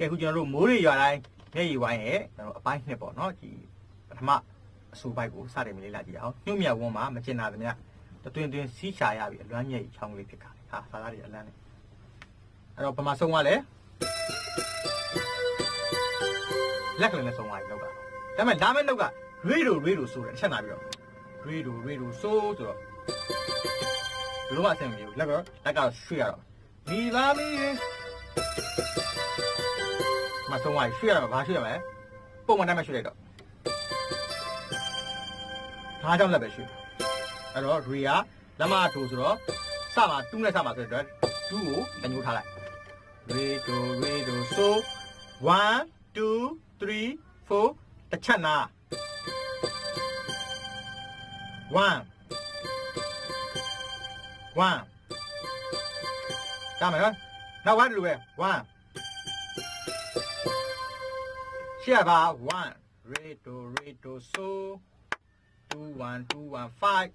ကဲအခုကျွန်တော်တို့မိုးတွေရွာတိုင်းမျက်ရည်ဝိုင်းရဲ့ကျွန်တော်အပိုင်းနှစ်ပေါ့နော်ဒီပထမအစိုးပိုက်ကိုစတင်မလေးလာကြည့်အောင်ညှို့မြတ်ဝန်းမှာမကျင်နာသမျှတတွင်တွင်စီးချရပြီအလွမ်းမျက်ရည်ချောင်းကလေးဖြစ်ခါတယ်ဟာစားသားတွေအလန်းနေအဲ့တော့ပမာဆုံးကလည်းလက်ကလေးနဲ့ဆုံးသွားပြီလောက်ကဒါပေမဲ့ဒါမဲ့လောက်ကရေဒိုရေဒိုဆိုတယ်အချက်နာပြီးတော့ရေဒိုရေဒိုဆိုဆိုတော့ဘလို့မှအဆင်မပြေဘူးလက်ကတော့လက်ကတော့ရွှေ့ရတော့မိပါမီ မဆုံးသွားပြီရွှေ့ရတော့ဘာရွှေ့ရမလဲပုံမှန်တိုင်းမှရွှေ့လိုက်တော့ဒါကြောင့်လက်ပဲရွှေ့အဲ့တော့ရေကလက်မထိုးဆိုတော့စမှာတူးနဲ့စမှာဆိုတော့တူးကိုတညှိုးထားလိုက်ရေဒိုရေဒိုဆို1 2 3 4တစ်ချက်နာ1 1ဒါမယ်နော်နောက်1လိုပဲ1 ရှေ့ပါ1 re do re do so 2 1 2 1 5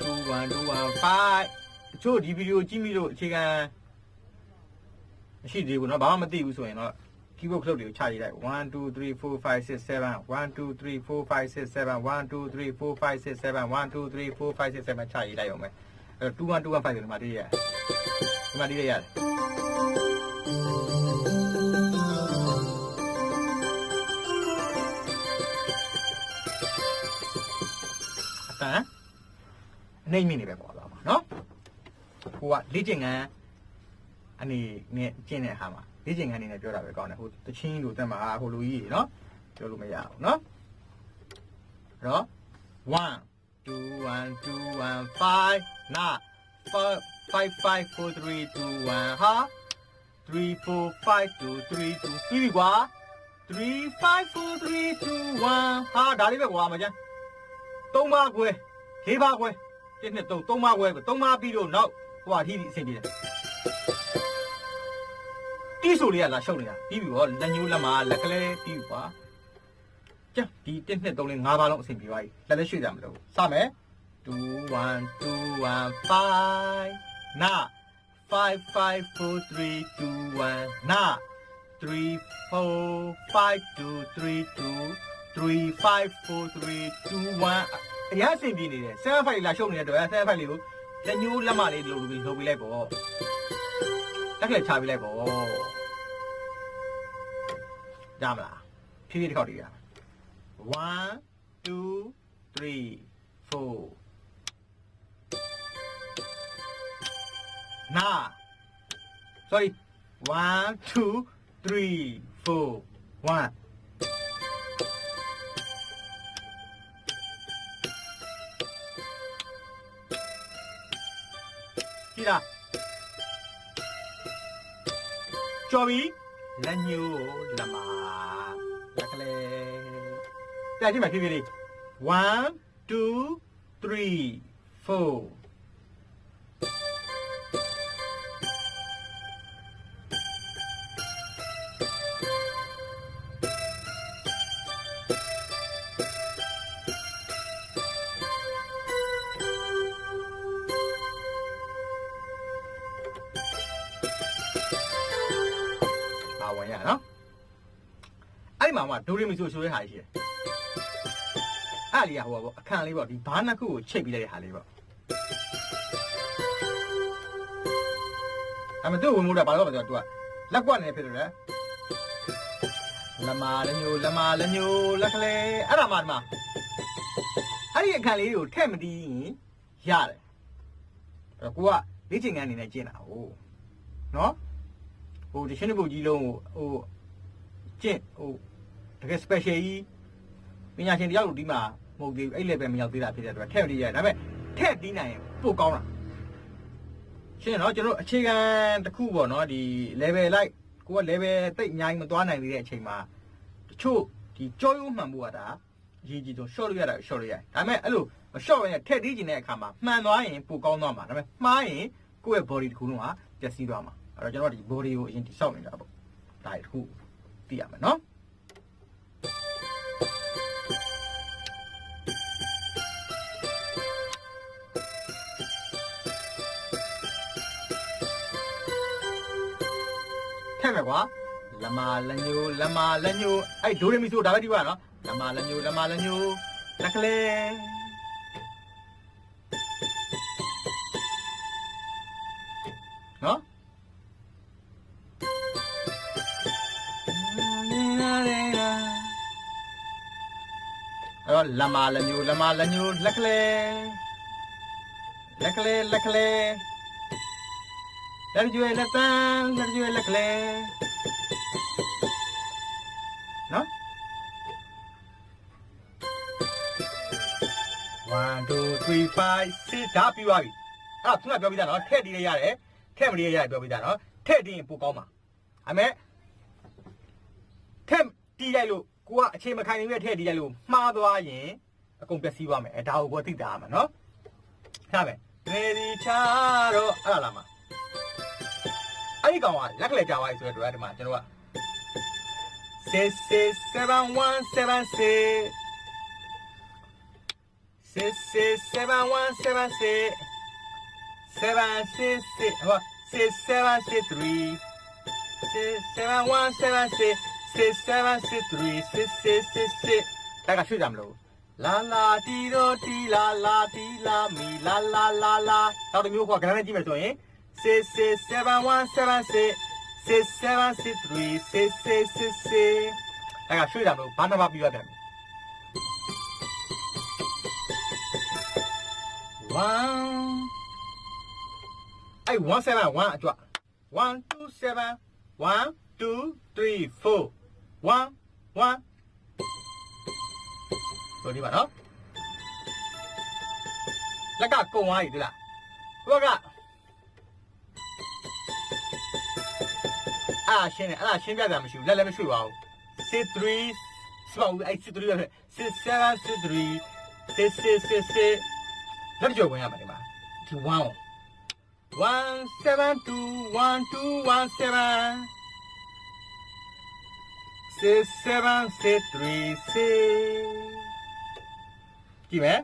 2 1 2 1 5တချို့ဒီဗီဒီယိုကြည့်မိလို့အခြေခံမရှိသေးဘူးเนาะဘာမှမသိဘူးဆိုရင်တော့ keyboard ခလုတ်တွေကိုချရေးလိုက်1 2 3 4 5 6 7 1 2 3 4 5 6 7 1 2 3 4 5 6 7 1 2 3 4 5 6 7ချရေးလိုက်အောင်မယ်အဲ့တော့2 1 2 1 5ဒီမှာတည်းရတယ်ဒီမှာတည်းရတယ် တန်အနေမြင့်နေပဲပေါ့ပါနော်ဟိုကလေ့ကျင့်ခန်းအနေနဲ့ကျင့်တဲ့အခါမှာလေ့ကျင့်ခန်းအနေနဲ့ပြောတာပဲကောင်းတယ်ဟိုတချင်းလိုတက်မှာဟိုလူကြီးတွေနော်ပြောလို့မရဘူးနော်အဲ့တော့1 2 1 2 1 5နာ5 5 5 4 3 2 1ဟာ3 4 5 2 3 2ပြီးပြီကွာ3 5 4 3 2 1ဟာဒါလေးပဲကွာမကျန် 3ပါခွဲ4ပါခွဲ1 2 3 3ပါခွဲ3ပါပြီးတော့နောက်ဟိုဟာထိအဆင်ပြေတယ်တီးဆိုလေးကလာရှုပ်နေတာပြီးပြီဗောလက်ညှိုးလက်မလက်ကလေးပြီးပြီကွာကြဒီ1 2 3 4 5ပါလုံးအဆင်ပြေသွားပြီလက်လက်ရွှေ့ကြမလို့စမယ်2 1 2 1 5နာ5 5 4 3 2 1နာ3 4 5 2 3 2 3 5 4 3 2 1အရင်အဆင်ပြေနေတယ်7 5လာရှုပ်နေတဲ့တော့7 5လေးကိုလက်ညှိုးလက်မလေးလိုလိုပြီးလုပ်ပြီးလိုက်ပေါ့လက်ကလေးချပြီးလိုက်ပေါ့ရမလားဖြည်းဖြည်းတစ်ခေါက်တည်းရ1 2 3 4နာ sorry 1 2 3 4 1 ကြော်ပြီလက်ညှိုးလက်မလက်ကလေးတဲ့ကြည့်မယ်ဖြည်းဖြည်းလေး1 2 3 4 ဒီမှာမှဒိုရီမီဆိုဆိုတဲ့ဟာကြီးရှိတယ်အဲ့ဒီကဟိုပါပေါ့အခန့်လေးပေါ့ဒီဘားနှစ်ခုကိုချိတ်ပြီးလိုက်တဲ့ဟာလေးပေါ့အမတို့ဝင်မို့တာဘာလို့လဲဆိုတော့ तू ကလက်ကွက်နေဖြစ်တယ်လေလမာလညိုလမာလညိုလက်ကလေးအဲ့ဒါမှဒီမှာအဲ့ဒီအခန့်လေးကိုထည့်မတီးရင်ရတယ်အဲ့တော့ကိုကလေ့ကျင့်ခန်းအနေနဲ့ကျင့်တာဟုတ်နော်ဟိုတချင်းတစ်ပုတ်ကြီးလုံးကိုဟိုကျင့်ဟို တကယ် special ကြီးပညာရှင်တယောက်လို့ဒီမှာမဟုတ်သေးဘူးအဲ့ level မရောက်သေးတာဖြစ်တဲ့အတွက်ထည့်မရရဒါပေမဲ့ထည့်တီးနိုင်ရင်ပိုကောင်းတာရှင်းနော်ကျွန်တော်အခြေခံတစ်ခုပေါ့နော်ဒီ level လိုက်ကိုက level တိတ်အများကြီးမသွားနိုင်သေးတဲ့အချိန်မှာတချို့ဒီကြောရိုးမှန်ဖို့ကဒါအရေးကြီးဆုံး short လို့ရတာ short လို့ရတယ်ဒါပေမဲ့အဲ့လိုမ short ရင်ထည့်တီးကျင်တဲ့အခါမှာမှန်သွားရင်ပိုကောင်းသွားမှာဒါပေမဲ့မှားရင်ကိုယ့်ရဲ့ body တစ်ခုလုံးကပျက်စီးသွားမှာအဲ့တော့ကျွန်တော်ကဒီ body ကိုအရင်တိဆောက်နေတာပေါ့ဒါတခုသိရမယ်နော် ကထက်မယ်ကွာလမလညိုလမလညိုအဲ့ဒိုရမီဆိုဒါပဲဒီပါနော်လမလညိုလမလညိုလက်ကလေးနော်အဲ့တော့လမလညိုလမလညိုလက်ကလေးလက်ကလေးလက်ကလေး လက်ကျွေးလက်တန်းလက်ကျွေးလက်ကလေးနော်1 2 3 5 6ဒါပြီးသွားပြီအဲ့ဒါခုနပြောပြီးသားနော်ထည့်တီးရရတယ်ထည့်မတီးရရတယ်ပြောပြီးသားနော်ထည့်တီးရင်ပိုကောင်းပါအမေထည့်တီးလိုက်လို့ကိုကအချိန်မခိုင်နေပဲထည့်တီးလိုက်လို့မှားသွားရင်အကုန်ပျက်စီးသွားမယ်အဲဒါကိုကိုသိတာရမှာနော်ဟာပဲ ready ချတော့အဲ့ဒါလားမ အဲ့ဒီကောင်ကလက်ကလေးကြာသွားပြီဆိုတော့ဒီမှာကျွန်တော်က6 6 7 1 7 6 six six seven one seven six seven six six what six seven six three six seven one seven six six seven six three six six six six တက်ကရွှေ့ကြမလို့လာလာတီတော့တီလာလာတီလာမီလာလာလာလာနောက်တစ်မျိုးကခဏနဲ့ကြည့်မယ်ဆိုရင် six six seven one seven six six seven six three six six six six တက်ကရွှေ့ကြမလို့ဘာနှစ်ပါးပြီးရပြန်ပြီ one အဲ့1 7 1အကြွ1 2 7 1 2 3 4 1 1တို့ဒီပါနော်လက်ကကုံသွားပြီဒီလားဘုက အာရှင်းတယ်အဲ့ဒါရှင်းပြတာမရှိဘူးလက်လည်းမရှိပါဘူး6 3စပါဦးအဲ့6 3ပဲ6 7 6 3 6 6 6 6လက်ကြော်ဝင်ရမှာဒီမှာဒီ1 172 1217 67636ကြည့်မယ်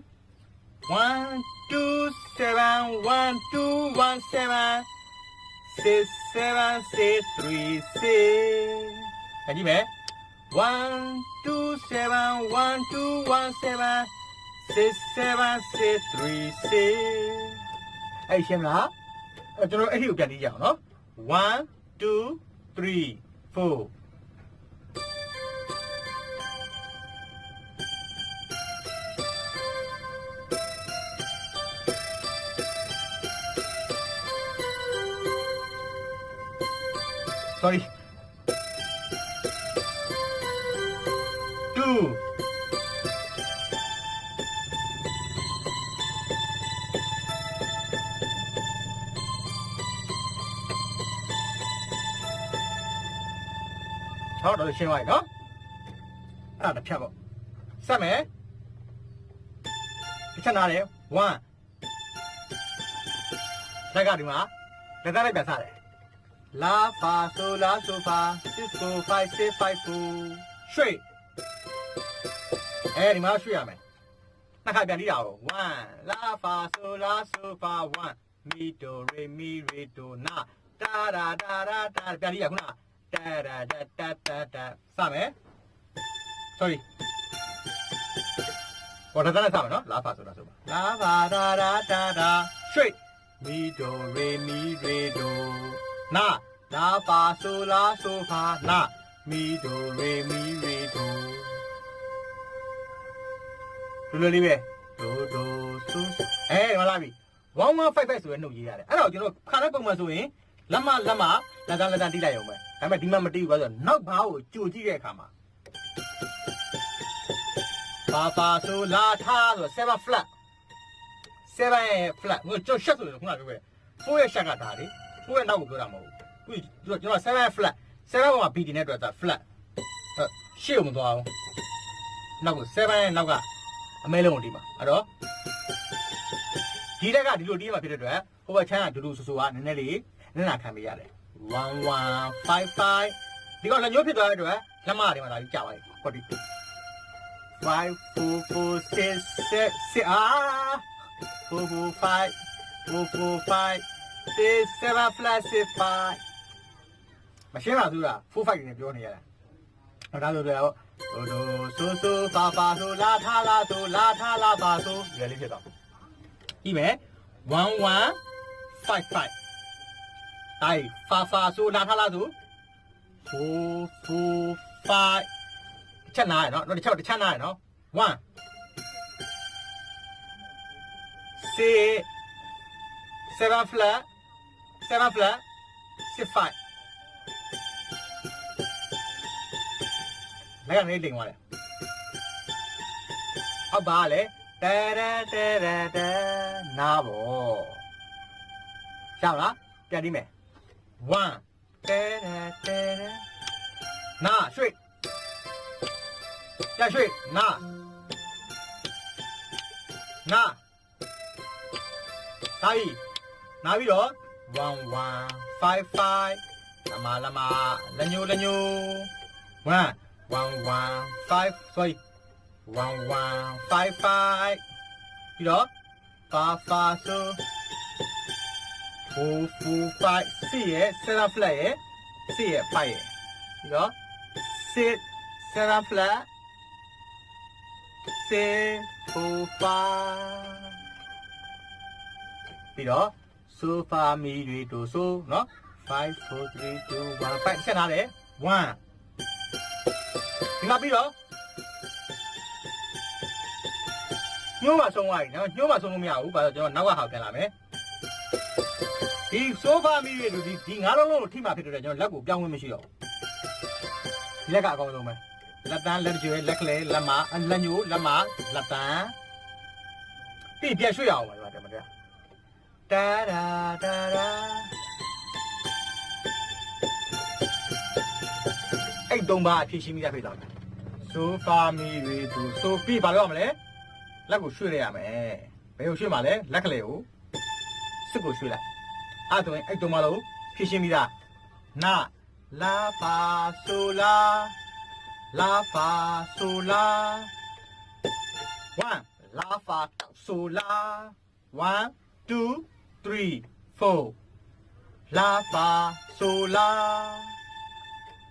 1271217 67636ကြည့်မယ်1271217 six seven six three six အဲ့ရှင်းမလားအဲ့ကျွန်တော်အဲ့ဒီကိုပြန်ကြည့်ကြအောင်နော်1 2 3 4 sorry 2ဟောတော့ရှင်းသွားပြီနော်အဲ့ဒါတစ်ဖြတ်ပေါ့ဆက်မယ်တစ်ချက်နားတယ်1လက်ကဒီမှာလက်သားလိုက်ပြန်စားတယ် လာဖာဆိုလာဆိုဖာ6 4 5 6 5 4ရွှေ့အဲဒီမှာရွှေ့ရမယ်နှစ်ခါပြန်လိတာကို1လာဖာဆိုလာဆိုဖာ1မီဒိုရေမီရေဒိုနာတာရာတာရာတာပြန်လိရခုနတာရာတာတာတာတာစမယ် sorry ဘောတတနဲ့စမယ်နော်လာဖာဆိုတာဆိုပါလာဖာရာရာတာတာရွှေ့မီဒိုရေမီရေဒို နာလာဖာဆိုလာဆိုဖာနာမီဒိုရေမီရေဒိုလူလူလေးပဲဒိုဒိုဆူအဲမလာပြီ1155ဆိုရဲနှုတ်ရေးရတယ်အဲ့တော့ကျွန်တော်ခါတဲ့ပုံမှန်ဆိုရင်လက်မလက်မလက်တန်းလက်တန်းတိလိုက်အောင်ပဲဒါပေမဲ့ဒီမှာမတိဘူးပါဆိုတော့နောက်ဘာကိုကြိုကြည့်တဲ့အခါမှာပါပါဆိုလာထားဆို7 flat 7ရဲ့ flat ငါကြောက်ရှက်ဆိုရင်ခုနကပြောခဲ့4ရဲ့ရှက်ကဒါလေ 4ရဲ့နောက်ကိုပြောတာမဟုတ်ဘူးခုကျွန်တော်7 flat 7ပေါ်မှာ BD နဲ့တွေ့တာ flat အဲ့ရှေ့ကိုမသွားဘူးနောက်ကို7ရဲ့နောက်ကအမဲလုံးကိုတီးပါအဲ့တော့ဒီတက်ကဒီလိုတီးမှာဖြစ်တဲ့အတွက်ဟိုဘက်ချမ်းကဒူဒူဆူဆူကနည်းနည်းလေးနည်းနာခံပေးရတယ်1155ဒီကောင်လည်းညှိုးဖြစ်သွားတဲ့အတွက်လက်မတွေမှာဒါကြီးကြာပါပြီ42 five four four six six six ah four four five four four five six seven flat six five မရှင်းပါဘူးလား4 5နေပြောနေရတာဟောဒါဆိုတော့ဒိုဒိုဆိုဆိုဖာဖာဆိုလာထားလာဆိုလာထားလာပါဆိုဒီလေးဖြစ်တော့ဒီမဲ့1 1 5 5အဲ့ဖာဖာဆိုလာထားလာဆို4 4 5ချက်နာရနော်တော့တစ်ချက်တစ်ချက်နာရနော်1 6 7 flat 7 flat 6 5လက်ကနေတင်သွားတယ်အောက်ပါလေတဲတဲတဲတဲတဲနားပေါ့ရှောက်လားပြန်ဒီမယ်1တဲတဲတဲတဲနားရွှေ့ပြန်ရွှေ့နားနားတာကြီးနားပြီးတော့ 1155လမလမလညိုလညို1 115 sorry 1155ပြီးတော့5 5ဆို4 4 5 6ရဲ့7 flat ရဲ့6ရဲ့5ရဲ့ပြီးတော့6 7 flat 6 4 5ပြီး ဆိုဖာမီတွေတို့ဆိုနော်5 4 3 2 1 5ဆက်ထားတယ်1ဒီမှာပြီးတော့ညှိုးမှာဆုံးသွားပြီနော်ညှိုးမှာဆုံးလို့မရဘူးဘာလို့ကျွန်တော်နောက်ကဟောက်ပြန်လာမယ်ဒီဆိုဖာမီတွေတို့ဒီဒီငါးလုံးလုံးကိုထိမှဖြစ်တော့ကျွန်တော်လက်ကိုပြောင်းဝင်မရှိတော့ဘူးလက်ကအကောင်းဆုံးပဲလက်တန်းလက်ကျွဲလက်ကလေးလက်မလက်ညိုးလက်မလက်တန်းပြည့်ပြည့်ရွှေ့ရအောင်ပါဒီမှာတရား တာရာတာရာအဲ့တုံးပါအဖြစ်ရှိမိတာဖြစ်သွားတယ်ဆိုဖာမီတွေသူဆိုပြီးဘာလို့ရမလဲလက်ကိုရွှေ့လိုက်ရမယ်ဘယ်ကိုရွှေ့မှာလဲလက်ကလေးကိုစစ်ကိုရွှေ့လိုက်အဲ့တော့အဲ့တုံးပါလို့ဖြစ်ရှိမိတာနာလာဖာဆိုလာလာဖာဆိုလာ1လာဖာဆိုလာ1 2 3 4လာဖာဆိုလာ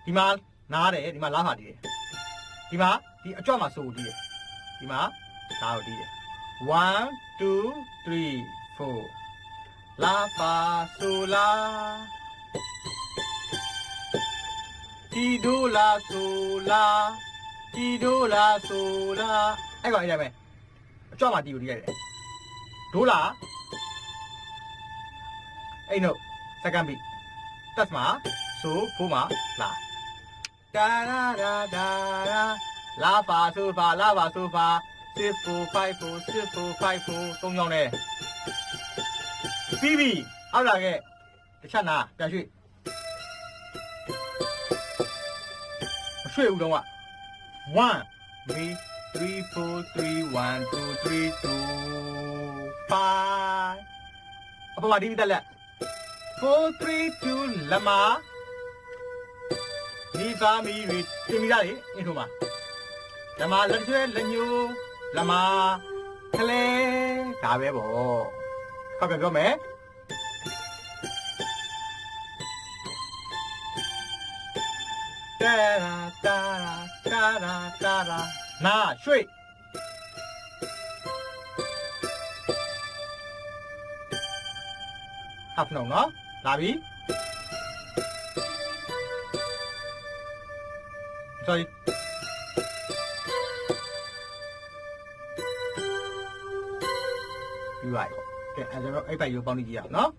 ဒီမှာနားတယ်ဒီမှာလာဖာတီးတယ်ဒီမှာဒီအကြွမှာဆိုတီးတယ်ဒီမှာနားကိုတီးတယ်1 2 3 4လာဖာဆိုလာတီဒိုလာဆိုလာတီဒိုလာဆိုလာအဲ့ကောင်အဲ့ဒါပဲအကြွမှာတီးကိုတီးရတယ်ဒိုလာ အဲ့နို့ second beat တက်မှာဆိုဖိုးမှာလာတာရာရာတာရာလာပါဆိုပါလာပါဆိုပါ6454 6454သုံးကြောင်းနဲ့ပြီးပြီအောက်လာခဲ့တစ်ချက်နာပြန်ရွှေ့မရွှေ့ဦးတော့က1 3 3 4 3 1 2 3 2 5အပေါ်မှာဒီတက်လက် 4 3 2လမမိသားမီတွေတင်မိသားလေအင်းထိုးမှာလမလက်ကျွဲလက်ညိုးလမကလေးဒါပဲပေါ့ဟုတ်ကဲ့ပြောမယ်တာရာတာရာတာရာတာရာနာရွှေ့ဟပ်နှုံနော် လာပြီ sorry ပြီးပါရောကဲအဲကျွန်တော်အဲ့ပိုက်ရိုးပေါင်းကြည့်ရအောင်နော်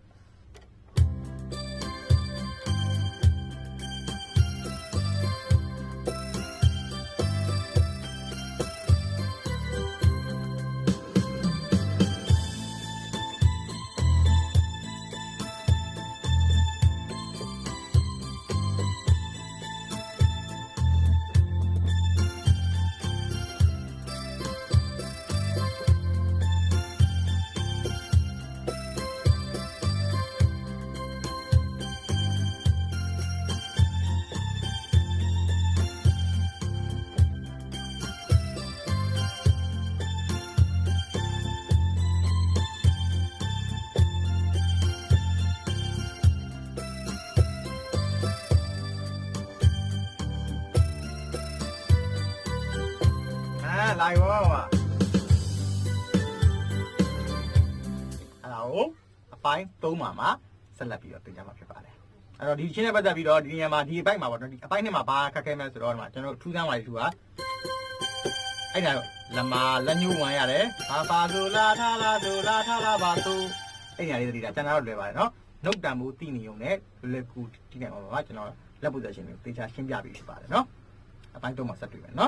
လာရောမှာအဲ့ဒါကိုအပိုင်း၃မှာမှာဆက်လက်ပြီးတော့သင်ကြမှာဖြစ်ပါတယ်အဲ့တော့ဒီချင်းနဲ့ပတ်သက်ပြီးတော့ဒီနေရာမှာဒီအပိုင်းမှာပေါ့နော်ဒီအပိုင်းနှစ်မှာဘာခက်ခဲမလဲဆိုတော့ဒီမှာကျွန်တော်ထူးဆန်းပါလိမ့်သူကအဲ့ဒါတော့လမာလက်ညှိုးဝင်ရတယ်ဘာပါဒူလာထားလာဒူလာထားလာပါသူအဲ့ညာလေးတတိတာကျွန်တော်တို့လွယ်ပါတယ်နော်နှုတ်တံမိုးတိနေုံနဲ့လွယ်ကူတိနေအောင်ပါကျွန်တော်လက်ပုတ်သက်ရှင်ကိုတေချာရှင်းပြပြီးဖြစ်ပါတယ်နော်အပိုင်း၃မှာဆက်တွေ့မယ်နော်